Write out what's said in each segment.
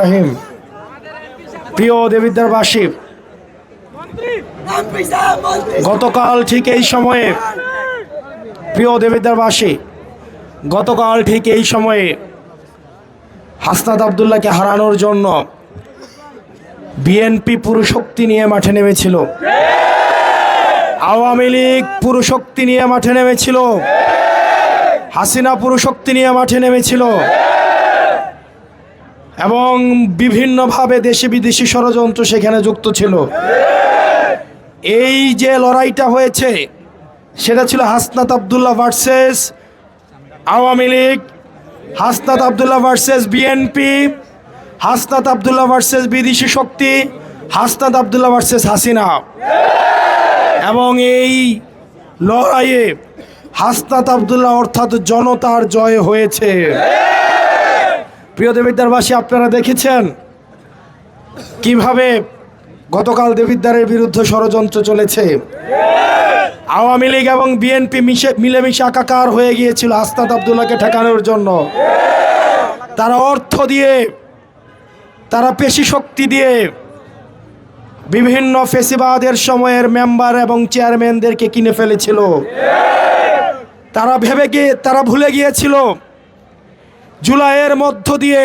রহিম। প্রিয় গতকাল ঠিক এই সময়ে, প্রিয় দেবিদ্বারবাসী, গতকাল ঠিক এই সময়ে হাসনাত আবদুল্লাহকে হারানোর জন্য বিএনপি পুরো শক্তি নিয়ে মাঠে নেমেছিল। আওয়ামী লীগ পুরো শক্তি নিয়ে মাঠে নেমেছিল। হাসিনা পুরো শক্তি নিয়ে মাঠে নেমেছিল। এবং বিভিন্নভাবে দেশে বিদেশি ষড়যন্ত্র সেখানে যুক্ত ছিল। এই যে লড়াইটা হয়েছে, সেটা ছিল Hasnat Abdullah versus Awami League, Hasnat Abdullah versus BNP, Hasnat Abdullah versus বিদেশি শক্তি, হাসনাত আবদুল্লাহ ভার্সেস হাসিনা। এবং এই লড়াইয়ে হাসনাত আবদুল্লাহ অর্থাৎ জনতার জয় হয়েছে। প্রিয় দেবিদ্বারবাসী, আপনারা দেখেছেন কীভাবে গতকাল দেবিদ্বারের বিরুদ্ধে ষড়যন্ত্র চলেছে? আওয়ামী লীগ এবং বিএনপি মিশে মিলেমিশে একাকার হয়ে গিয়েছিল হাসনাত আবদুল্লাহকে ঠেকানোর জন্য। তারা অর্থ দিয়ে, তারা পেশি শক্তি দিয়ে বিভিন্ন ফেসিবাদের সময়ের মেম্বার এবং চেয়ারম্যানদেরকে কিনে ফেলেছিল। তারা ভেবে গিয়ে, তারা ভুলে গিয়েছিল জুলাইয়ের মধ্য দিয়ে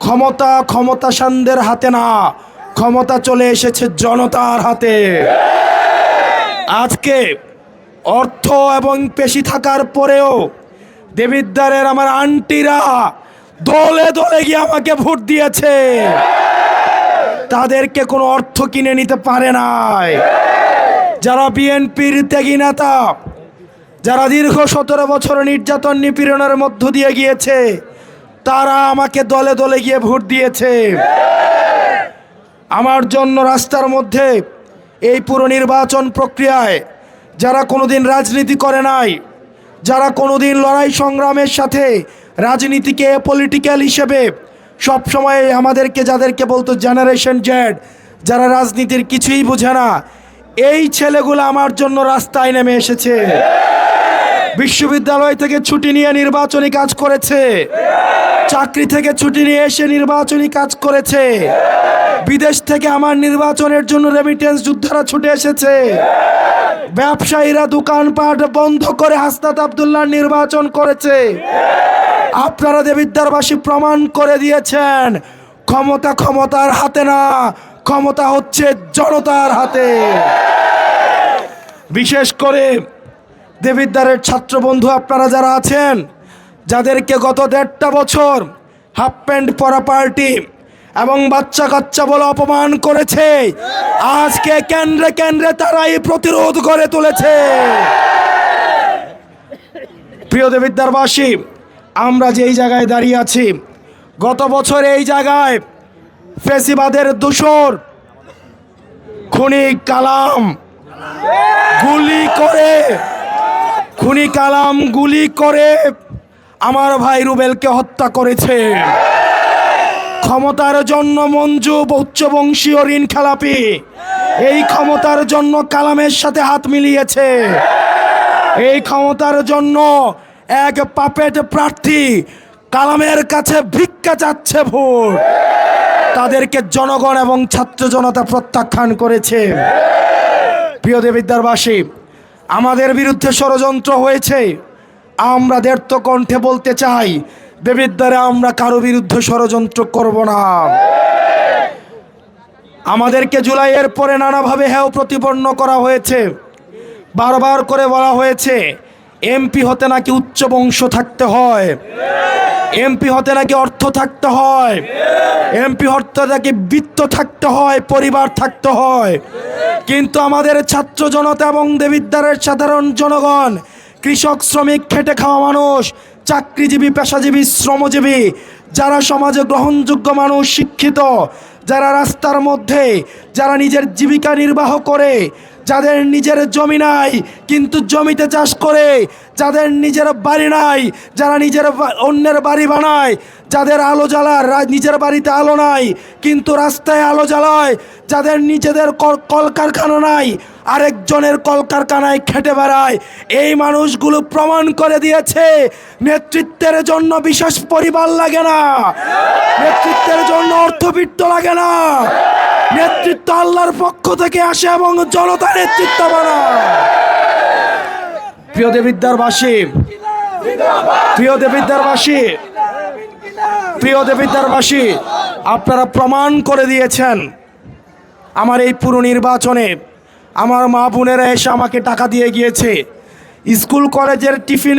ক্ষমতা ক্ষমতাসানদের হাতে না, ক্ষমতা চলে এসেছে জনতার হাতে। আজকে অর্থ এবং পেশি থাকার পরেও দেবিদ্বারের আমার আন্টিরা দলে দলে গিয়ে আমাকে ভোট দিয়েছে। তাদেরকে কোনো অর্থ কিনে নিতে পারে নাই। যারা বিএনপির ত্যাগী নেতা যারা দীর্ঘ সতেরো বছর নির্যাতন নিপীড়নের মধ্য দিয়ে গিয়েছে, তারা আমাকে দলে দলে গিয়ে ভোট দিয়েছে। আমার জন্য রাস্তার মধ্যে এই পুরো নির্বাচন প্রক্রিয়ায় যারা কোনোদিন রাজনীতি করে নাই, যারা কোনোদিন লড়াই সংগ্রামের সাথে রাজনীতিকে পলিটিক্যাল হিসেবে সবসময় আমাদেরকে যাদেরকে বলতো জেনারেশন জেড যারা রাজনীতির কিছুই বোঝে না, এই ছেলেগুলো আমার জন্য রাস্তায় নেমে এসেছে। বিশ্ববিদ্যালয় থেকে ছুটি নিয়ে নির্বাচনী কাজ করেছে। চাকরি থেকে ছুটি নিয়ে এসে নির্বাচনী কাজ করেছে। বিদেশ থেকে আমার নির্বাচনের জন্য রেমিটেন্স যোদ্ধারা ছুটে এসেছে। ব্যবসায়ীরা দোকানপাট বন্ধ করে হাসনাত আবদুল্লাহ নির্বাচন করেছে। আপনারা দেবিদ্বারবাসী প্রমাণ করে দিয়েছেন, ক্ষমতা ক্ষমতার হাতে না, ক্ষমতা হচ্ছে জনতার হাতে। বিশেষ করে দেবিদ্বারের ছাত্র বন্ধু আপনারা যারা আছেন, যাদেরকে গত দেড়টা বছর হাফ প্যান্ট পরা পার্টি এবং বাচ্চা কাচ্চা বলে অপমান করেছে, আজকে কেন্দ্রে কেন্দ্রে তারাই প্রতিরোধ করে তুলেছে। প্রিয় দেবিদ্বারবাসী, আমরা যেই জায়গায় দাঁড়িয়ে আছি, গত বছর এই জায়গায় ফেসিবাদের দূষর, খুনি কালাম, গুলি করে খুনি কালাম গুলি করে আমার ভাই রুবেলকে হত্যা করেছে। ক্ষমতার জন্য মঞ্জু উচ্চবংশীয় ঋণ খেলাপি। এই ক্ষমতার জন্য কালামের সাথে হাত মিলিয়েছে। এই ক্ষমতার জন্য এক পাপেট প্রার্থী কালামের কাছে ভিক্ষা চাচ্ছে ভোট। তাদেরকে জনগণ এবং ছাত্র জনতা প্রত্যাখ্যান করেছে। প্রিয় দেবিদ্যারবাসী আমাদের বিরুদ্ধে ষড়যন্ত্র হয়েছে। আমরা তো কণ্ঠে বলতে চাই দেবিদ্বারে আমরা কারও বিরুদ্ধে ষড়যন্ত্র করব না। আমাদেরকে জুলাইয়ের পরে নানাভাবে হ্যাঁ প্রতিপন্ন করা হয়েছে। বারবার করে বলা হয়েছে এমপি হতে নাকি উচ্চ বংশ থাকতে হয়? এমপি হতে নাকি অর্থ থাকতে হয়? এমপি হতে নাকি বৃত্ত থাকতে হয়, পরিবার থাকতে হয়? কিন্তু আমাদের ছাত্র জনতা এবং দেবিদ্বারের সাধারণ জনগণ, কৃষক, শ্রমিক, খেটে খাওয়া মানুষ, চাকরিজীবী, পেশাজীবী, শ্রমজীবী, যারা সমাজে গ্রহণযোগ্য মানুষ, শিক্ষিত, যারা রাস্তার মধ্যে যারা নিজের জীবিকা নির্বাহ করে, যাদের নিজের জমি নাই, কিন্তু জমিতে চাষ করে, যাদের নিজের বাড়ি নাই, যারা নিজের অন্যের বাড়ি বানায়, যাদের আলো জ্বালার নিজের বাড়িতে আলো নাই, কিন্তু রাস্তায় আলো জ্বালায়, যাদের নিজেদের কল- কলকারখানা নাই, আরেকজনের কলকারখানায় খেটে বেড়ায়, এই মানুষগুলো প্রমাণ করে দিয়েছে, নেতৃত্বের জন্য বিশেষ পরিবার লাগে না, নেতৃত্বের জন্য অর্থবিত্ত লাগে না। নেতৃত্ব আল্লাহর পক্ষ থেকে আসে এবং জনতা নেতৃত্ব বানায়। প্রিয় দেবিদ্যারবাসী প্রিয় দেবিদ্যারবাসী প্রিয় দেবিদ্যারবাসী আপনারা প্রমাণ করে দিয়েছেন আমার এই পুরো নির্বাচনে আমার মা বোনেরা এসে আমাকে টাকা দিয়ে গিয়েছে। স্কুল কলেজের টিফিন,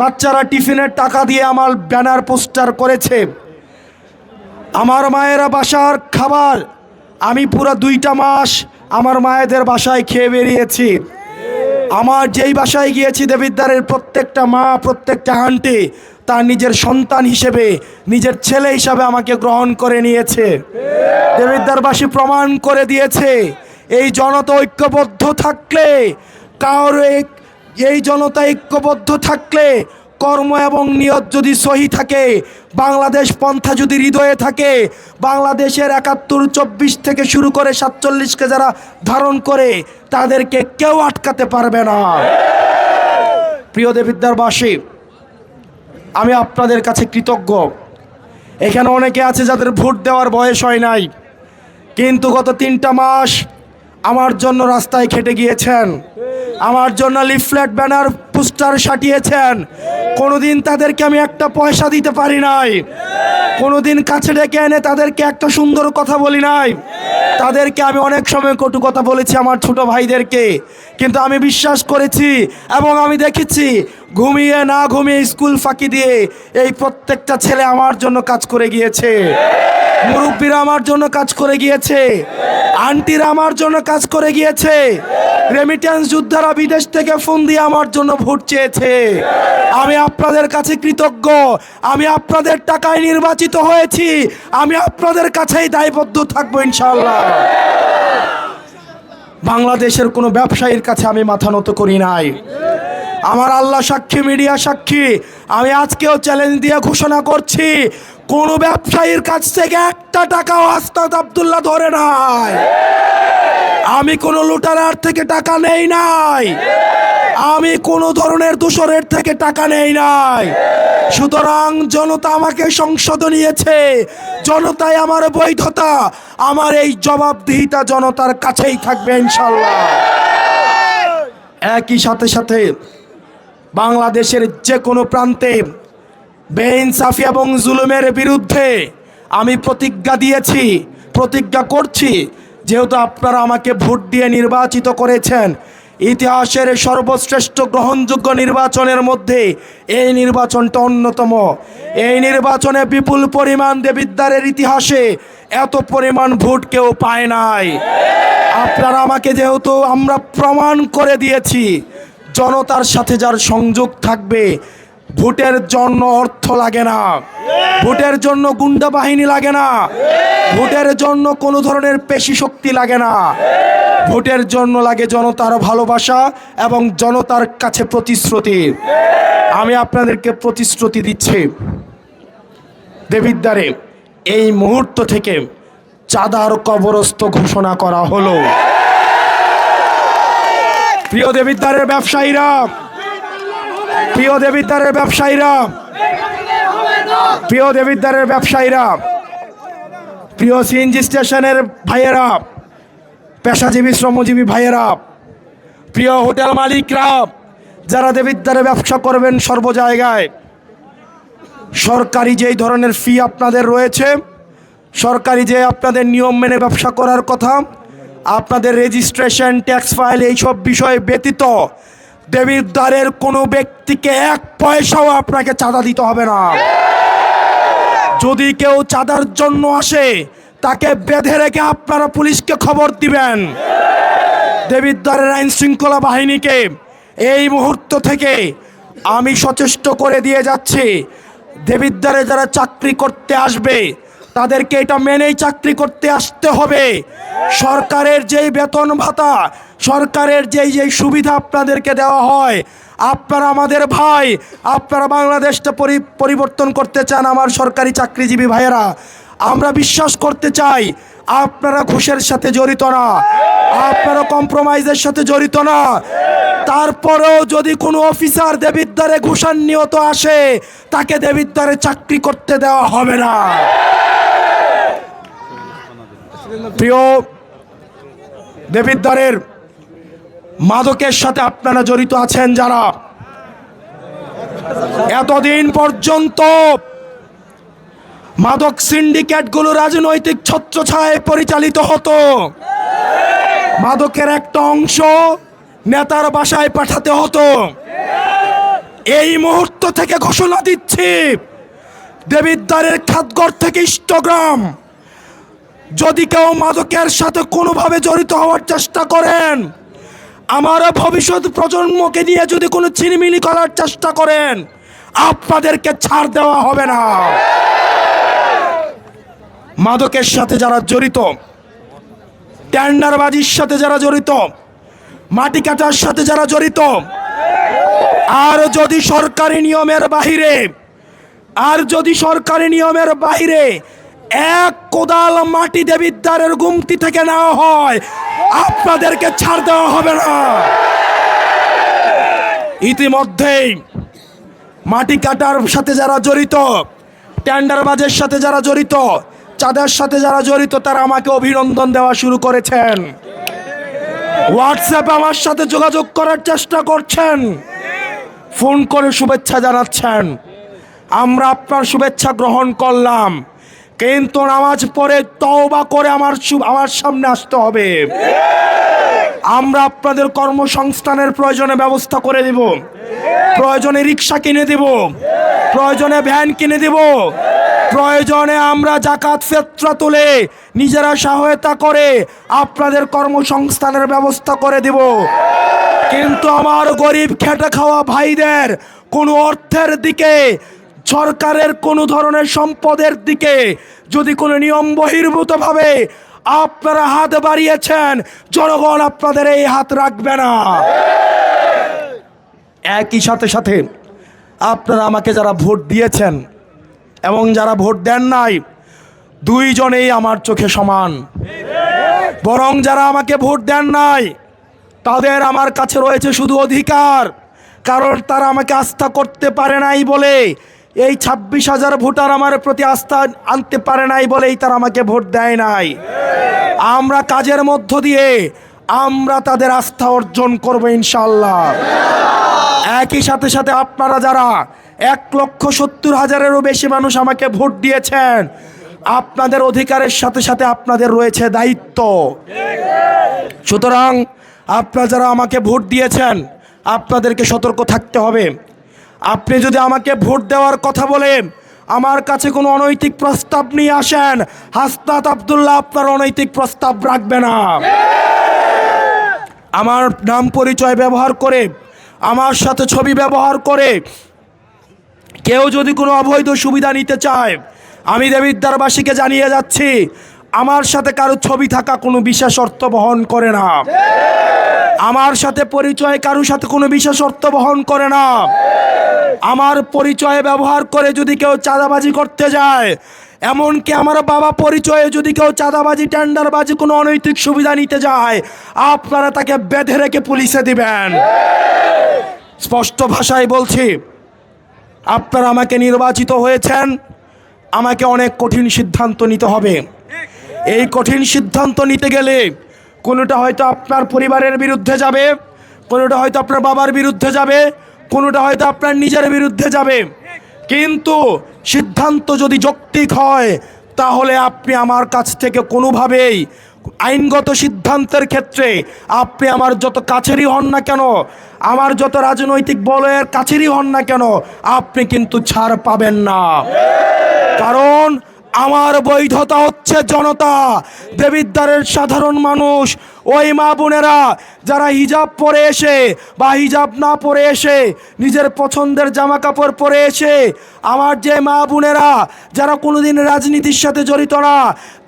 বাচ্চারা টিফিনের টাকা দিয়ে আমার ব্যানার পোস্টার করেছে। আমার মায়েরা বাসার খাবার আমি পুরো দুইটা মাস আমার মায়েদের বাসায় খেয়ে বেরিয়েছি। আমার যেই বাসায় গিয়েছি দেবিদ্বারের প্রত্যেকটা মা, প্রত্যেকটা আন্টি, তার নিজের সন্তান হিসেবে, নিজের ছেলে হিসাবে আমাকে গ্রহণ করে নিয়েছে। দেবিদ্বারবাসী প্রমাণ করে দিয়েছে, এই জনতা ঐক্যবদ্ধ থাকলে কারোর এই জনতা ঐক্যবদ্ধ থাকলে কর্ম এবং নিয়ত যদি সহি থাকে, বাংলাদেশ পন্থা যদি হৃদয়ে থাকে, বাংলাদেশের একাত্তর, চব্বিশ থেকে শুরু করে সাতচল্লিশকে যারা ধারণ করে, তাদেরকে কেউ আটকাতে পারবে না। প্রিয় দেবিদ্যারবাসী আমি আপনাদের কাছে কৃতজ্ঞ। এখানে অনেকে আছে যাদের ভোট দেওয়ার বয়স হয় নাই, কিন্তু গত তিনটা মাস আমার জন্য রাস্তায় খেটে গিয়েছেন। আমার জন্য লিফলেট ব্যানার পোস্টার সাটিয়েছেন। কোনোদিন তাদেরকে আমি একটা পয়সা দিতে পারি নাই। কোনোদিন কাছে ডেকে এনে তাদেরকে একটা সুন্দর কথা বলি নাই। তাদেরকে আমি অনেক সময় কটু কথা বলেছি আমার ছোট ভাইদেরকে। কিন্তু আমি বিশ্বাস করেছি এবং আমি দেখেছি ঘুমিয়ে না ঘুমিয়ে স্কুল ফাঁকি দিয়ে এই প্রত্যেকটা ছেলে আমার জন্য কাজ করে গিয়েছে। মুরব্বীরা আমার জন্য কাজ করে গিয়েছে। আন্টিরা আমার জন্য কাজ করে গিয়েছে। রেমিটেন্স যোদ্ধারা বিদেশ থেকে ফোন দিয়ে আমার জন্য ভোট চেয়েছে। আমি আপনাদের কাছে কৃতজ্ঞ। আমি আপনাদের টাকায় নির্বাচিত হয়েছি। আমি আপনাদের কাছেই দায়বদ্ধ থাকব ইনশাল্লাহ বাংলাদেশের কোনো ব্যবসায়ীর কাছে আমি মাথা নত করি নাই। আমার আল্লাহ সাক্ষী, মিডিয়া সাক্ষী। আমি আজকেও চ্যালেঞ্জ দিয়ে ঘোষণা করছি। কোনো ব্যবসায়ীর কাছ থেকে একটা টাকাও আস্তাদ আবদুল্লাহ ধরে নাই। আমি কোনো লুটারার থেকে টাকা নেই নাই। আমি কোনো ধরনের দূষণের থেকে টাকা নেই নাই। সুতরাং জনতা আমাকে সংসদ নিয়েছে। জনতাই আমার বৈধতা। আমার এই জবাবদিহিতা জনতার কাছেই থাকবে ইনশাল্লাহ একই সাথে সাথে বাংলাদেশের যে কোনো প্রান্তে বেইনসাফি এবং জুলুমের বিরুদ্ধে আমি প্রতিজ্ঞা দিয়েছি, প্রতিজ্ঞা করছি, যেহেতু আপনারা আমাকে ভোট দিয়ে নির্বাচিত করেছেন, ইতিহাসের সর্বশ্রেষ্ঠ গ্রহণযোগ্য নির্বাচনের মধ্যে এই নির্বাচনটা অন্যতম। এই নির্বাচনে বিপুল পরিমাণ দেবিদ্বারের ইতিহাসে এত পরিমাণ ভোট কেউ পায় নাই। আপনারা আমাকে যেহেতু আমরা প্রমাণ করে দিয়েছি, জনতার সাথে যার সংযোগ থাকবে ভোটের জন্য অর্থ লাগে না। ভোটের জন্য গুন্ডা বাহিনী লাগে না। ভোটের জন্য কোনো ধরনের পেশি শক্তি লাগে না। ভোটের জন্য লাগে জনতার ভালোবাসা এবং জনতার কাছে প্রতিশ্রুতি। আমি আপনাদেরকে প্রতিশ্রুতি দিচ্ছি। দেবিদ্বারে এই মুহূর্ত থেকে চাঁদার কবরস্থ ঘোষণা করা হলো। প্রিয় দেবিদ্বারের ব্যবসায়ীরা প্রিয় দেবিদ্বারের ব্যবসায়ীরা, প্রিয় দেবিদ্বারের ব্যবসায়ীরা, প্রিয় সিএনজি স্টেশনের ভাইয়েরা, পেশাজীবী, শ্রমজীবী ভাইয়েরা, প্রিয় হোটেল মালিকরা, যারা দেবিদ্বারে ব্যবসা করবেন সর্ব জায়গায় সরকারি যেই ধরনের ফি আপনাদের রয়েছে, সরকারি যে আপনাদের নিয়ম মেনে ব্যবসা করার কথা, আপনাদের রেজিস্ট্রেশন ট্যাক্স ফাইল এইসব বিষয় ব্যতীত দেবিদ্বারের কোনো ব্যক্তিকে এক পয়সাও আপনাকে চাঁদা দিতে হবে না। যদি কেউ চাঁদার জন্য আসে, তাকে বেঁধে রেখে আপনারা পুলিশকে খবর দিবেন। দেবিদ্বারের আইন শৃঙ্খলা বাহিনীকে এই মুহূর্ত থেকে আমি সচেষ্ট করে দিয়ে যাচ্ছি। দেবিদ্বারে যারা চাকরি করতে আসবে, তাদেরকে এটা মেনেই চাকরি করতে আসতে হবে। সরকারের যেই বেতন ভাতা সরকারের যেই যেই সুবিধা আপনাদেরকে দেওয়া হয়, আপনারা আমাদের ভাই, আপনারা বাংলাদেশটা পরি- পরিবর্তন করতে চান আমার সরকারি চাকরিজীবী ভাইয়েরা, আমরা বিশ্বাস করতে চাই আপনারা ঘুষের সাথে জড়িত না, আপনারা কম্প্রোমাইজের সাথে জড়িত না। তারপরেও যদি কোনো অফিসার দেবিদ্বারে নিয়ত আসে, তাকে দেবিদ্বারে চাকরি করতে দেওয়া হবে না। প্রিয় দেবিদ্বারের মাদকের সাথে আপনারা জড়িত আছেন যারা? এতদিন পর্যন্ত মাদক সিন্ডিকেটগুলো রাজনৈতিক ছত্রছায়ায় পরিচালিত হতো। মাদকের একটা অংশ নেতার বাসায় পাঠাতে হতো। এই মুহূর্ত থেকে ঘোষণা দিচ্ছি, দেবিদ্বারের খাতগড় থেকে ইষ্টগ্রাম, যদি কেউ মাদকের সাথে কোনোভাবে জড়িত হওয়ার চেষ্টা করেন আমার ভবিষ্যৎ প্রজন্মকে নিয়ে যদি কোনো চিনিমিনি করার চেষ্টা করেন, আপনাদেরকে ছাড় দেওয়া হবে না। মাদকের সাথে যারা জড়িত টেন্ডারবাজির সাথে যারা জড়িত, মাটি কাটার সাথে যারা জড়িত, আর যদি সরকারি নিয়মের বাহিরে, আর যদি সরকারি নিয়মের বাইরে এক কোদাল মাটি দেবিদ্বারের গুমতি থেকে নেওয়া হয়। আপনাদেরকে ছাড় দেওয়া হবে না। ইতিমধ্যেই মাটি কাটার সাথে যারা জড়িত টেন্ডারবাজের সাথে যারা জড়িত, চাঁদের সাথে যারা জড়িত, তারা আমাকে অভিনন্দন দেওয়া শুরু করেছেন। হোয়াটসঅ্যাপে আমার সাথে যোগাযোগ করার চেষ্টা করছেন। ফোন করে শুভেচ্ছা জানাচ্ছেন। আমরা আপনার শুভেচ্ছা গ্রহণ করলাম। কিন্তু নামাজ পড়ে তওবা করে আমার আমার সামনে আসতে হবে। আমরা আপনাদের কর্মসংস্থানের প্রয়োজনে ব্যবস্থা করে দেব। প্রয়োজনে রিক্সা কিনে দেব। প্রয়োজনে ভ্যান কিনে দেব। প্রয়োজনে আমরা জাকাত ফেত্রা তুলে নিজেরা সহায়তা করে আপনাদের কর্মসংস্থানের ব্যবস্থা করে দেব। কিন্তু আমার গরিব খেটে খাওয়া ভাইদের কোনো অর্থের দিকে সরকারের কোনো ধরনের সম্পদের দিকে যদি কোনো নিয়ম বহির্ভূতভাবে আপনারা হাত বাড়িয়েছেন, জনগণ আপনাদের এই হাত রাখবে না। একই সাথে সাথে আপনারা আমাকে যারা ভোট দিয়েছেন এবং যারা ভোট দেন নাই, দুইজনেই আমার চোখে সমান। বরং যারা আমাকে ভোট দেন নাই, তাদের আমার কাছে রয়েছে শুধু অধিকার, কারণ তারা আমাকে আস্থা করতে পারে নাই বলে এই ছাব্বিশ হাজার ভোটার আমার প্রতি আস্থা আনতে পারে নাই বলেই তারা আমাকে ভোট দেয় নাই। আমরা কাজের মধ্য দিয়ে আমরা তাদের আস্থা অর্জন করব ইনশাল্লাহ একই সাথে সাথে আপনারা যারা এক লক্ষ সত্তর হাজারেরও বেশি মানুষ আমাকে ভোট দিয়েছেন, আপনাদের অধিকারের সাথে সাথে আপনাদের রয়েছে দায়িত্ব। সুতরাং আপনারা যারা আমাকে ভোট দিয়েছেন, আপনাদেরকে সতর্ক থাকতে হবে। আপনি যদি আমাকে ভোট দেওয়ার কথা বলেন, আমার কাছে কোনো অনৈতিক প্রস্তাব নিয়ে আসেন, হাসনাত আবদুল্লাহ আপনার অনৈতিক প্রস্তাব রাখবে না। আমার নাম পরিচয় ব্যবহার করে, আমার সাথে ছবি ব্যবহার করে, কেউ যদি কোনো অবৈধ সুবিধা নিতে চায়, আমি দেবিদ্বারবাসীকে জানিয়ে যাচ্ছি আমার সাথে কারও ছবি থাকা কোনো বিশেষ অর্থ বহন করে না। আমার সাথে পরিচয় কারোর সাথে কোনো বিশেষ অর্থ বহন করে না। আমার পরিচয় ব্যবহার করে যদি কেউ চাঁদাবাজি করতে যায়, এমনকি আমার বাবা পরিচয়ে যদি কেউ চাঁদাবাজি, টেন্ডারবাজি, কোনো অনৈতিক সুবিধা নিতে যায়, আপনারা তাকে বেঁধে রেখে পুলিশে দিবেন। স্পষ্ট ভাষায় বলছি, আপনারা আমাকে নির্বাচিত হয়েছেন, আমাকে অনেক কঠিন সিদ্ধান্ত নিতে হবে। এই কঠিন সিদ্ধান্ত নিতে গেলে কোনোটা হয়তো আপনার পরিবারের বিরুদ্ধে যাবে, কোনোটা হয়তো আপনার বাবার বিরুদ্ধে যাবে, কোনোটা হয়তো আপনার নিজের বিরুদ্ধে যাবে। কিন্তু সিদ্ধান্ত যদি যৌক্তিক হয়, তাহলে আপনি আমার কাছ থেকে কোনোভাবেই আইনগত সিদ্ধান্তের ক্ষেত্রে আপনি আমার যত কাছেরই হন না কেন, আমার যত রাজনৈতিক বলয়ের কাছেরই হন না কেন, আপনি কিন্তু ছাড় পাবেন না। কারণ আমার বৈধতা হচ্ছে জনতা। দেবিদ্বারের সাধারণ মানুষ ওই মা বোনেরা, যারা হিজাব পরে এসে বা হিজাব না পরে এসে নিজের পছন্দের জামা কাপড় পরে এসে, আমার যে মা বোনেরা, যারা কোনোদিন রাজনীতির সাথে জড়িত না,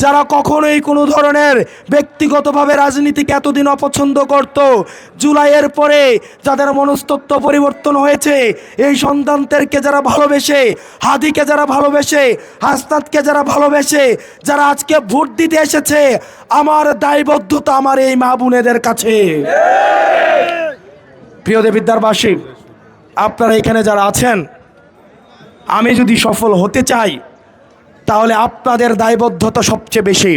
যারা কখনোই কোনো ধরনের ব্যক্তিগতভাবে রাজনীতিকে এতদিন অপছন্দ করত, জুলাইয়ের পরে যাদের মনস্তত্ত্ব পরিবর্তন হয়েছে, এই সন্তানদেরকে যারা ভালোবেসে, হাদিকে যারা ভালোবেসে, হাসনাতকে যারা ভালোবেসে, যারা আজকে ভোট দিতে এসেছে, আমার দায়বদ্ধতা, আমার এই মা বোনেদের কাছে। প্রিয় দেবিদ্যারবাসী আপনারা এখানে যারা আছেন, আমি যদি সফল হতে চাই, তাহলে আপনাদের দায়বদ্ধতা সবচেয়ে বেশি।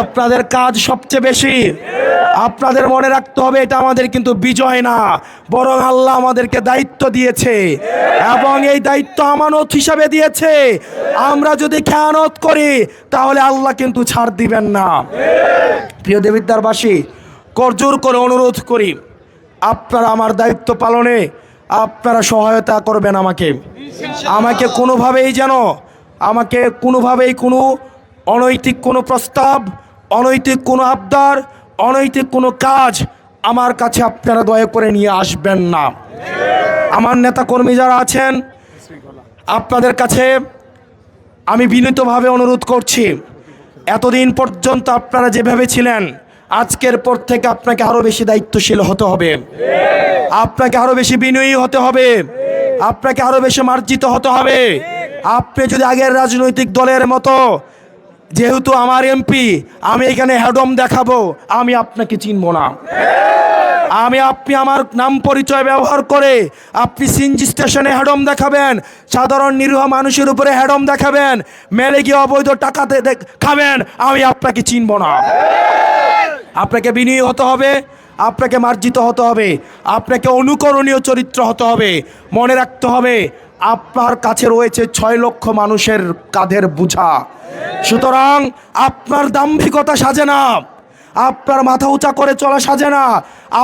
আপনাদের কাজ সবচেয়ে বেশি। আপনাদের মনে রাখতে হবে, এটা আমাদের কিন্তু বিজয় না, বরং আল্লাহ আমাদেরকে দায়িত্ব দিয়েছে এবং এই দায়িত্ব আমানত হিসাবে দিয়েছে। আমরা যদি খেয়ানত করি, তাহলে আল্লাহ কিন্তু ছাড় দিবেন না। প্রিয় দেবিদ্যারবাসী করজোর করে অনুরোধ করি, আপনারা আমার দায়িত্ব পালনে আপনারা সহায়তা করবেন আমাকে। আমাকে কোনোভাবেই যেন, আমাকে কোনোভাবেই কোনো অনৈতিক কোনো প্রস্তাব, অনৈতিক কোনো আবদার, অনৈতিক কোনো কাজ আমার কাছে আপনারা দয়া করে নিয়ে আসবেন না। আমার নেতা কর্মী যারা আছেন, আপনাদের কাছে আমি বিনীতভাবে অনুরোধ করছি, এতদিন পর্যন্ত আপনারা যেভাবে ছিলেন, আজকের পর থেকে আপনাকে আরও বেশি দায়িত্বশীল হতে হবে। আপনাকে আরও বেশি বিনয়ী হতে হবে। আপনাকে আরও বেশি মার্জিত হতে হবে। আপনি যদি আগের রাজনৈতিক দলের মতো যেহেতু আমার এমপি আমি এখানে হ্যাডম দেখাবো, আমি আপনাকে চিনব না। আমি, আপনি আমার নাম পরিচয় ব্যবহার করে আপনি সিনজি স্টেশনে হ্যাডম দেখাবেন, সাধারণ নিরীহ মানুষের উপরে হ্যাডম দেখাবেন, মেলে গিয়ে অবৈধ টাকাতে খাবেন, আমি আপনাকে চিনব না। আপনাকে বিনয়ী হতে হবে, আপনাকে মার্জিত হতে হবে, আপনাকে অনুকরণীয় চরিত্র হতে হবে। মনে রাখতে হবে, আপনার কাছে রয়েছে ছয় লক্ষ মানুষের কাঁধের বোঝা। সুতরাং আপনার দাম্ভিকতা সাজে না। আপনার মাথা উঁচা করে চলা সাজে না।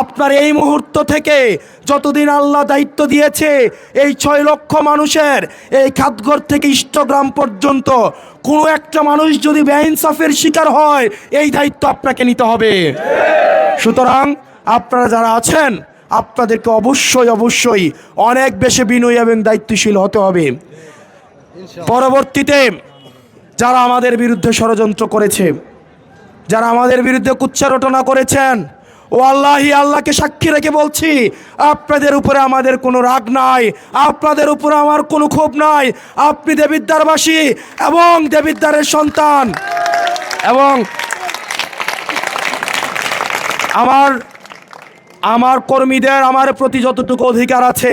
আপনার এই মুহূর্ত থেকে যতদিন আল্লাহ দায়িত্ব দিয়েছে, এই ছয় লক্ষ মানুষের এই খাতঘর থেকে ইষ্টগ্রাম পর্যন্ত কোনো একটা মানুষ যদি বেইনসাফের শিকার হয়, এই দায়িত্ব আপনাকে নিতে হবে। সুতরাং আপনারা যারা আছেন, আপনাদেরকে অবশ্যই অবশ্যই অনেক বেশি বিনয়ী এবং দায়িত্বশীল হতে হবে। পরবর্তীতে যারা আমাদের বিরুদ্ধে ষড়যন্ত্র করেছে, যারা আমাদের বিরুদ্ধে কুচ্চারটনা করেছেন, ও আল্লাহি, আল্লাহকে সাক্ষী রেখে বলছি, আপনাদের উপরে আমাদের কোনো রাগ নাই, আপনাদের উপরে আমার কোনো ক্ষোভ নাই, আপনি দেবিদ্বারবাসী এবং দেবিদ্বারের সন্তান এবং আমার আমার কর্মীদের, আমার প্রতি যতটুকু অধিকার আছে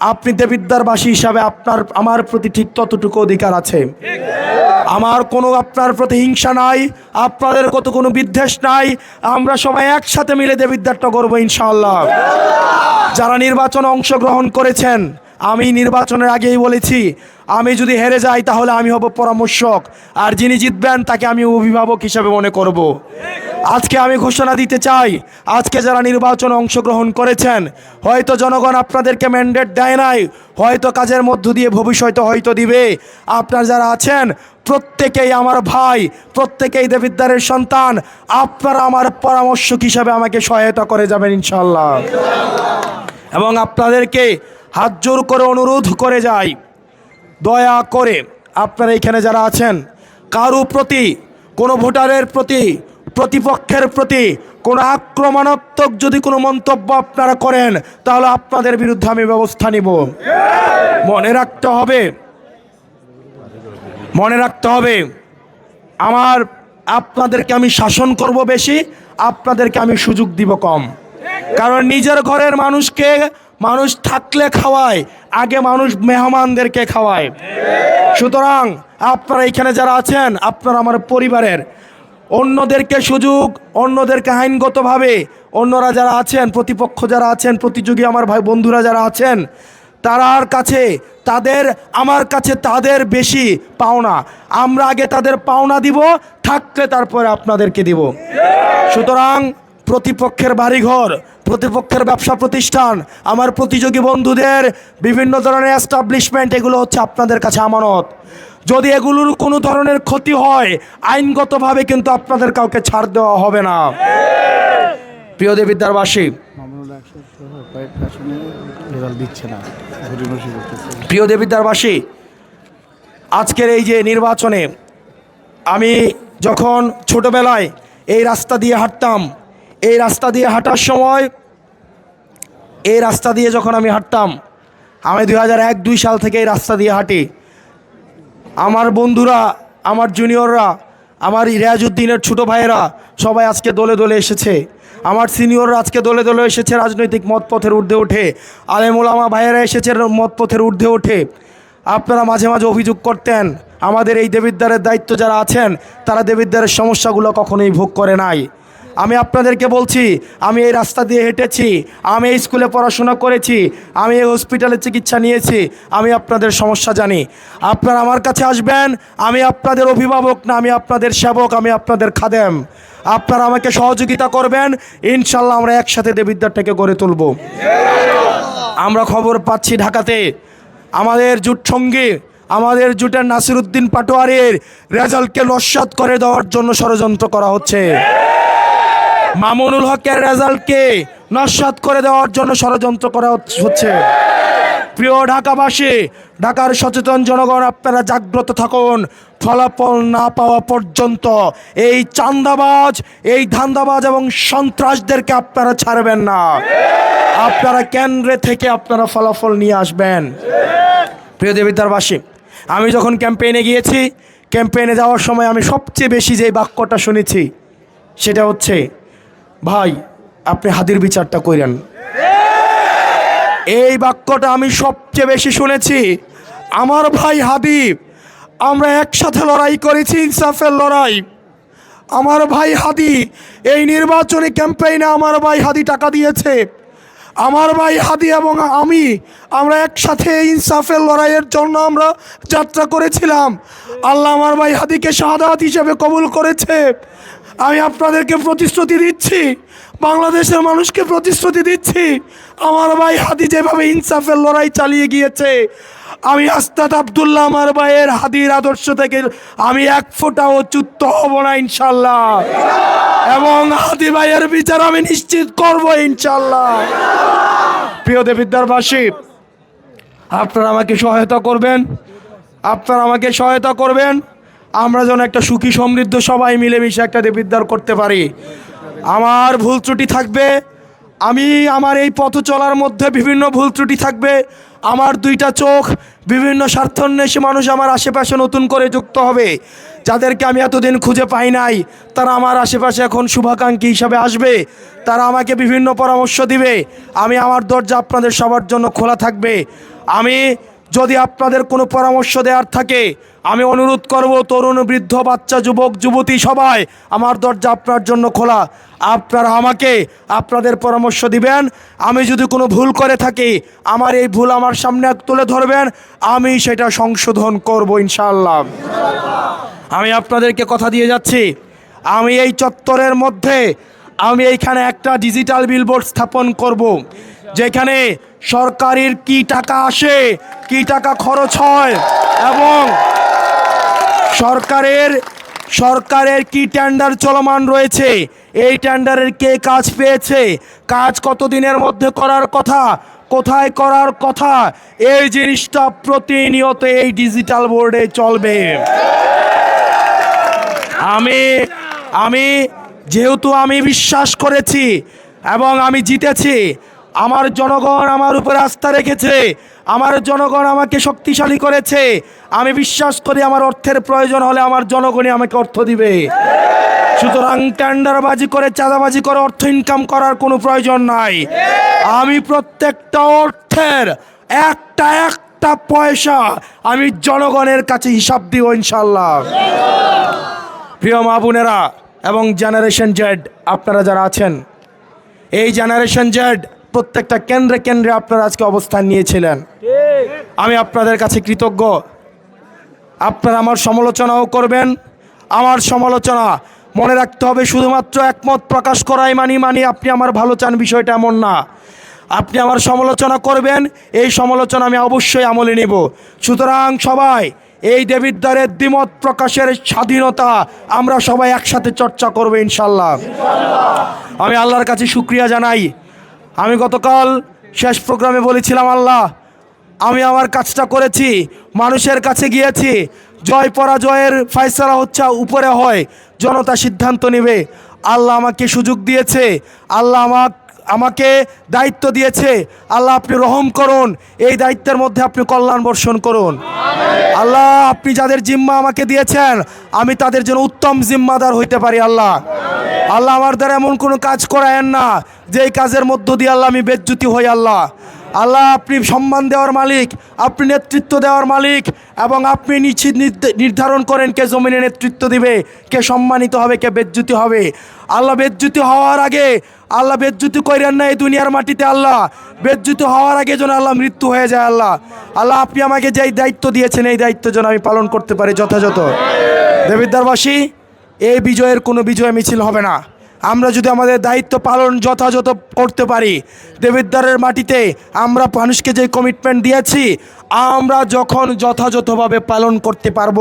আপনি দেবিদ্বারবাসী হিসাবে আপনার, আমার প্রতি ঠিক ততটুকু অধিকার আছে আমার কোনো আপনার প্রতি হিংসা নাই, আপনাদের কত কোনো বিদ্বেষ নাই, আমরা সবাই একসাথে মিলে দেবিদ্বারটা করব ইনশাল্লাহ যারা নির্বাচনে অংশগ্রহণ করেছেন, আমি নির্বাচনের আগেই বলেছি, আমি যদি হেরে যাই তাহলে আমি হব পরামর্শক, আর যিনি জিতবেন তাকে আমি অভিভাবক হিসাবে মনে করব। আজকে আমি ঘোষণা দিতে চাই, আজকে যারা নির্বাচনে অংশগ্রহণ করেছেন, হয়তো জনগণ আপনাদেরকে ম্যান্ডেট দেয় নাই, হয়তো কাজের মধ্য দিয়ে ভবিষ্যতে হয়তো দিবে। আপনার যারা আছেন, প্রত্যেকেই আমার ভাই, প্রত্যেকেই দেবিদ্বারের সন্তান, আপনারা আমার পরামর্শক হিসাবে আমাকে সহায়তা করে যাবেন ইনশাল্লাহ এবং আপনাদেরকে হাত জোর করে অনুরোধ করে যাই। দয়া করে আপনারা এখানে যারা আছেন, কারও প্রতি, কোনো ভোটারের প্রতি প্রতিপক্ষের প্রতি কোনো আক্রমণাত্মক যদি কোনো মন্তব্য আপনারা করেন, তাহলে আপনাদের বিরুদ্ধে আমি ব্যবস্থা নিব। মনে রাখতে হবে, মনে রাখতে হবে, আমার, আপনাদেরকে আমি শাসন করব বেশি, আপনাদেরকে আমি সুযোগ দিব কম। কারণ নিজের ঘরের মানুষকে, মানুষ থাকলে খাওয়ায়, আগে মানুষ মেহমানদেরকে খাওয়ায়। সুতরাং আপনারা এখানে যারা আছেন, আপনারা আমার পরিবারের অন্যদেরকে সুযোগ, অন্যদেরকে আইনগতভাবে, অন্যরা যারা আছেন, প্রতিপক্ষ যারা আছেন, প্রতিযোগী আমার ভাই, বন্ধুরা যারা আছেন, তারার কাছে, তাদের, আমার কাছে তাদের বেশি পাওনা। আমরা আগে তাদের পাওনা দিব, থাকলে তারপরে আপনাদেরকে দিব। সুতরাং প্রতিপক্ষের বাড়িঘর, প্রতিপক্ষের ব্যবসা প্রতিষ্ঠান, আমার প্রতিযোগী বন্ধুদের বিভিন্ন ধরনের এস্টাবলিশমেন্ট এগুলো হচ্ছে আপনাদের কাছে আমানত। যদি এগুলোর কোনো ধরনের ক্ষতি হয়, আইনগতভাবে কিন্তু আপনাদের কাউকে ছাড় দেওয়া হবে না। প্রিয় দেবিদ্যারবাসী প্রিয় দেবিদ্যারবাসী আজকের এই যে নির্বাচনে আমি যখন ছোটবেলায় এই রাস্তা দিয়ে হাঁটতাম, এই রাস্তা দিয়ে হাঁটার সময়, এই রাস্তা দিয়ে যখন আমি হাঁটতাম, আমি দুই হাজার এক দুই সাল থেকে এই রাস্তা দিয়ে হাঁটি। আমার বন্ধুরা, আমার জুনিয়ররা আমার রিয়াজউদ্দিনের ছোটো ভাইয়েরা সবাই আজকে দলে দলে এসেছে। আমার সিনিয়ররা আজকে দলে দলে এসেছে রাজনৈতিক মতপথের ঊর্ধ্বে ওঠে আলেমুলামা ভাইয়েরা এসেছে মতপথের ঊর্ধ্বে ওঠে আপনারা মাঝে মাঝে অভিযোগ করতেন, আমাদের এই দেবিদ্বারের দায়িত্ব যারা আছেন, তারা দেবিদ্বারের সমস্যাগুলো কখনোই ভোগ করে নাই। আমি আপনাদেরকে বলছি, আমি এই রাস্তা দিয়ে হেঁটেছি, আমি এই স্কুলে পড়াশোনা করেছি, আমি এই হসপিটালে চিকিৎসা নিয়েছি, আমি আপনাদের সমস্যা জানি। আপনারা আমার কাছে আসবেন, আমি আপনাদের অভিভাবক না, আমি আপনাদের সেবক, আমি আপনাদের খাদেম। আপনারা আমাকে সহযোগিতা করবেন ইনশাল্লাহ আমরা একসাথে দেবিদ্যারটাকে গড়ে তুলব। আমরা খবর পাচ্ছি ঢাকাতে, আমাদের জুট সঙ্গী, আমাদের জুটের নাসিরুদ্দিন পাটোয়ারির রেজাল্টকে নস্বাত করে দেওয়ার জন্য ষড়যন্ত্র করা হচ্ছে। মামুনুল হকের রেজাল্টকে নস্বাত করে দেওয়ার জন্য ষড়যন্ত্র করা হচ্ছে। প্রিয় ঢাকাবাসী, ঢাকার সচেতন জনগণ, আপনারা জাগ্রত থাকুন। ফলাফল না পাওয়া পর্যন্ত এই চান্দাবাজ, এই ধান্দাবাজ এবং সন্ত্রাসদেরকে আপনারা ছাড়বেন না। আপনারা কেন্দ্রে থেকে আপনারা ফলাফল নিয়ে আসবেন। প্রিয় দেবিদ্বারবাসী আমি যখন ক্যাম্পেইনে গিয়েছি, ক্যাম্পেইনে যাওয়ার সময় আমি সবচেয়ে বেশি যে বাক্যটা শুনেছি, সেটা হচ্ছে ভাই, আপনি হাদির বিচারটা করেন এই বাক্যটা আমি সবচেয়ে বেশি শুনেছি। আমার ভাই হাবিব আমরা একসাথে লড়াই করেছি, ইনসাফের লড়াই। আমার ভাই হাদি, এই নির্বাচনী ক্যাম্পেইনে আমার ভাই হাদি টাকা দিয়েছে। আমার ভাই হাদি এবং আমি, আমরা একসাথে ইনসাফের লড়াইয়ের জন্য আমরা যাত্রা করেছিলাম। আল্লাহ আমার ভাই হাদিকে শাহাদাত হিসেবে কবুল করেছে। আমি আপনাদেরকে প্রতিশ্রুতি দিচ্ছি, বাংলাদেশের মানুষকে প্রতিশ্রুতি দিচ্ছি। আমার ভাই হাদি যেভাবে ইনসাফের লড়াই চালিয়ে গিয়েছে, আমি আস্তাদ আবদুল্লাহ আমার ভাইয়ের হাদির আদর্শ থেকে আমি এক ফোঁটাও চ্যুত হব না ইনশাল্লাহ। এবং হাদি ভাইয়ের বিচার আমি নিশ্চিত করব ইনশাল্লাহ। প্রিয় দেবিদ্যারবাসী আপনারা আমাকে সহায়তা করবেন, আপনারা আমাকে সহায়তা করবেন। আমরা যেন একটা সুখী সমৃদ্ধ সবাই মিলেমিশে একটা দেবিদ্বার করতে পারি। আমার ভুল ত্রুটি থাকবে, আমি আমার এই পথ চলার মধ্যে বিভিন্ন ভুল ত্রুটি থাকবে, আমার দুইটা চোখ, বিভিন্ন স্বার্থান্বেষী মানুষ আমার আশেপাশে নতুন করে যুক্ত হবে। যাদেরকে আমি এতদিন খুঁজে পাই নাই, তারা আমার আশেপাশে এখন শুভাকাঙ্ক্ষী হিসাবে আসবে, তারা আমাকে বিভিন্ন পরামর্শ দিবে, আমি আমার দরজা আপনাদের সবার জন্য খোলা থাকবে। আমি যদি আপনাদের কোনো পরামর্শ দেওয়ার থাকে, আমি অনুরোধ করব তরুণ, বৃদ্ধ, বাচ্চা, যুবক, যুবতী সবাই আমার দরজা আপনার জন্য খোলা। আপনারা আমাকে আপনাদের পরামর্শ দিবেন। আমি যদি কোনো ভুল করে থাকি, আমার এই ভুল আমার সামনে তুলে ধরবেন। আমি সেটা সংশোধন করব ইনশাল্লাহ আমি আপনাদেরকে কথা দিয়ে যাচ্ছি। আমি এই চত্বরের মধ্যে, আমি এইখানে একটা ডিজিটাল বিলবোর্ড স্থাপন করব। যেখানে সরকারের কি টাকা আসে, কি টাকা খরচ হয় এবং সরকারের সরকারের কি টেন্ডার চলমান রয়েছে, এই টেন্ডারের কে কাজ পেয়েছে, কাজ কত দিনের মধ্যে করার কথা, কোথায় করার কথা, এই জিনিসটা প্রতিনিয়ত এই ডিজিটাল বোর্ডে চলবে। আমি আমি, যেহেতু আমি বিশ্বাস করেছি এবং আমি জিতেছি আমার জনগণ আমার উপরে আস্থা রেখেছে, আমার জনগণ আমাকে শক্তিশালী করেছে। আমি বিশ্বাস করি আমার অর্থের প্রয়োজন হলে আমার জনগণই আমাকে অর্থ দিবে। সুতরাং টেন্ডারবাজি করে, চাঁদাবাজি করে, অর্থ ইনকাম করার কোনো প্রয়োজন নাই। আমি প্রত্যেকটা অর্থের একটা একটা পয়সা আমি জনগণের কাছে হিসাব দিব ইনশাল্লাহ প্রিয় মা বোনেরা এবং জেনারেশন জেড, আপনারা যারা আছেন, এই জেনারেশন জেড প্রত্যেকটা কেন্দ্রে কেন্দ্রে আপনারা আজকে অবস্থান নিয়েছিলেন। আমি আপনাদের কাছে কৃতজ্ঞ। আপনারা আমার সমালোচনাও করবেন। আমার সমালোচনা মনে রাখতে হবে, শুধুমাত্র একমত প্রকাশ করাই মানি মানি আপনি আমার ভালো চান বিষয়টা এমন না। আপনি আমার সমালোচনা করবেন, এই সমালোচনা আমি অবশ্যই আমলে নেব। সুতরাং সবাই, এই দেবিদ্বারের দ্বিমত প্রকাশের স্বাধীনতা আমরা সবাই একসাথে চর্চা করব ইনশাল্লাহ। আমি আল্লাহর কাছে শুক্রিয়া জানাই। আমি গতকাল শেষ প্রোগ্রামে বলেছিলাম, আল্লাহ, আমি আমার কাজটা করেছি, মানুষের কাছে গিয়েছি। জয় পরাজয়ের ফয়সালা হচ্ছে উপরে হয়, জনতা সিদ্ধান্ত নেবে। আল্লাহ আমাকে সুযোগ দিয়েছে, আল্লাহ আমাক, আমাকে দায়িত্ব দিয়েছে। আল্লাহ আপনি রহম করুন, এই দায়িত্বের মধ্যে আপনি কল্যাণ বর্ষণ করুন। আল্লাহ, আপনি যাদের জিম্মা আমাকে দিয়েছেন, আমি তাদের জন্য উত্তম জিম্মাদার হইতে পারি, আল্লাহ। আল্লাহ আমার দ্বারা এমন কোনো কাজ করায়েন না যে এই কাজের মধ্য দিয়ে আল্লাহ আমি বেজ্জুতি হই আল্লাহ। আল্লাহ আপনি সম্মান দেওয়ার মালিক, আপনি নেতৃত্ব দেওয়ার মালিক, এবং আপনি নিশ্চিত নির্ধারণ করেন কে জমিনে নেতৃত্ব দিবে, কে সম্মানিত হবে, কে বেজ্জুতি হবে। আল্লাহ বেজ্জুতি হওয়ার আগে, আল্লাহ বেজ্জুতি করেন না, এই দুনিয়ার মাটিতে আল্লাহ। বেজ্জুতি হওয়ার আগে যেন আল্লাহ মৃত্যু হয়ে যায় আল্লাহ। আল্লাহ, আপনি আমাকে যেই দায়িত্ব দিয়েছেন, এই দায়িত্ব যেন আমি পালন করতে পারি যথাযথ। দেবিদ্বারবাসী এই বিজয়ের কোনো বিজয় মিছিল হবে না। আমরা যদি আমাদের দায়িত্ব পালন যথাযথ করতে পারি দেবিদ্বারের মাটিতে আমরা মানুষকে যে কমিটমেন্ট দিয়েছি, আমরা যখন যথাযথভাবে পালন করতে পারব,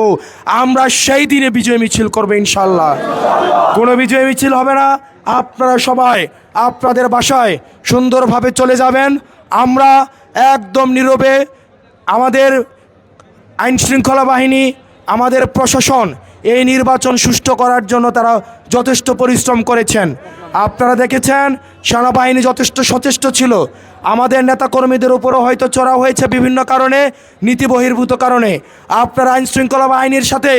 আমরা সেই দিনে বিজয় মিছিল করব ইনশাল্লাহ কোনো বিজয় মিছিল হবে না। আপনারা সবাই আপনাদের বাসায় সুন্দরভাবে চলে যাবেন। আমরা একদম নীরবে আমাদের আইন শৃঙ্খলা বাহিনী, আমাদের প্রশাসন এই নির্বাচন সুষ্ঠু করার জন্য তারা যথেষ্ট পরিশ্রম করেছেন। আপনারা দেখেছেন, সেনাবাহিনী যথেষ্ট সচেষ্ট ছিল। আমাদের নেতাকর্মীদের উপরও হয়তো চড়া হয়েছে বিভিন্ন কারণে, নীতি বহির্ভূত কারণে। আপনারা আইন শৃঙ্খলা বাহিনীর সাথে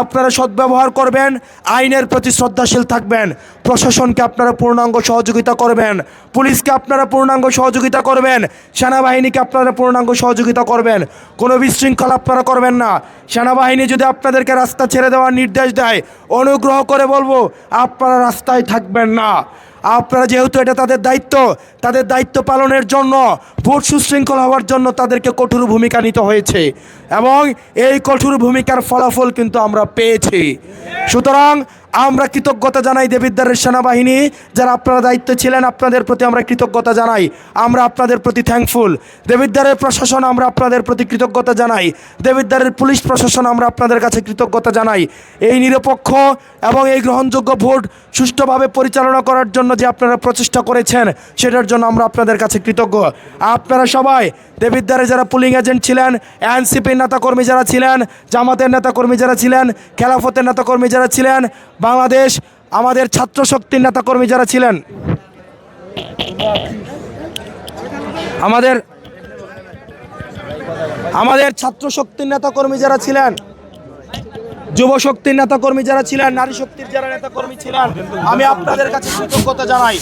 আপনারা সদ্ব্যবহার করবেন, আইনের প্রতি শ্রদ্ধাশীল থাকবেন। প্রশাসনকে আপনারা পূর্ণাঙ্গ সহযোগিতা করবেন, পুলিশকে আপনারা পূর্ণাঙ্গ সহযোগিতা করবেন, সেনাবাহিনীকে আপনারা পূর্ণাঙ্গ সহযোগিতা করবেন। কোনো বিশৃঙ্খলা আপনারা করবেন না। সেনাবাহিনী যদি আপনাদেরকে রাস্তা ছেড়ে দেওয়ার নির্দেশ দেয়, অনুগ্রহ করে বলব, আপনারা রাস্তায় থাকবেন না। আপনারা যেহেতু এটা তাদের দায়িত্ব তাদের দায়িত্ব পালনের জন্য, ভোট সুশৃঙ্খল হওয়ার জন্য তাদেরকে কঠোর ভূমিকা নিতে হয়েছে এবং এই কঠোর ভূমিকার ফলাফল কিন্তু আমরা পেয়েছি। সুতরাং আমরা কৃতজ্ঞতা জানাই দেবিদ্বারের সেনাবাহিনী, যারা আপনারা দায়িত্ব ছিলেন, আপনাদের প্রতি আমরা কৃতজ্ঞতা জানাই। আমরা আপনাদের প্রতি থ্যাঙ্কফুল দেবিদ্বারের প্রশাসন আমরা আপনাদের প্রতি কৃতজ্ঞতা জানাই। দেবিদ্বারের পুলিশ প্রশাসন আমরা আপনাদের কাছে কৃতজ্ঞতা জানাই। এই নিরপেক্ষ এবং এই গ্রহণযোগ্য ভোট সুষ্ঠুভাবে পরিচালনা করার জন্য যে আপনারা প্রচেষ্টা করেছেন, সেটার জন্য আমরা আপনাদের কাছে কৃতজ্ঞ। আপনারা সবাই দেবিদ্বারে যারা পুলিং এজেন্ট ছিলেন, এনসিপির নেতাকর্মী যারা ছিলেন, জামাতের নেতাকর্মী যারা ছিলেন, খেলাফতের নেতাকর্মী যারা ছিলেন বাংলাদেশ, আমাদের ছাত্র শক্তির নেতাকর্মী যারা ছিলেন, আমাদের আমাদের ছাত্র শক্তির নেতাকর্মী যারা ছিলেন, যুব শক্তির নেতাকর্মী যারা ছিলেন, নারী শক্তির যারা নেতাকর্মী ছিলেন, আমি আপনাদের কাছে কৃতজ্ঞতা জানাই।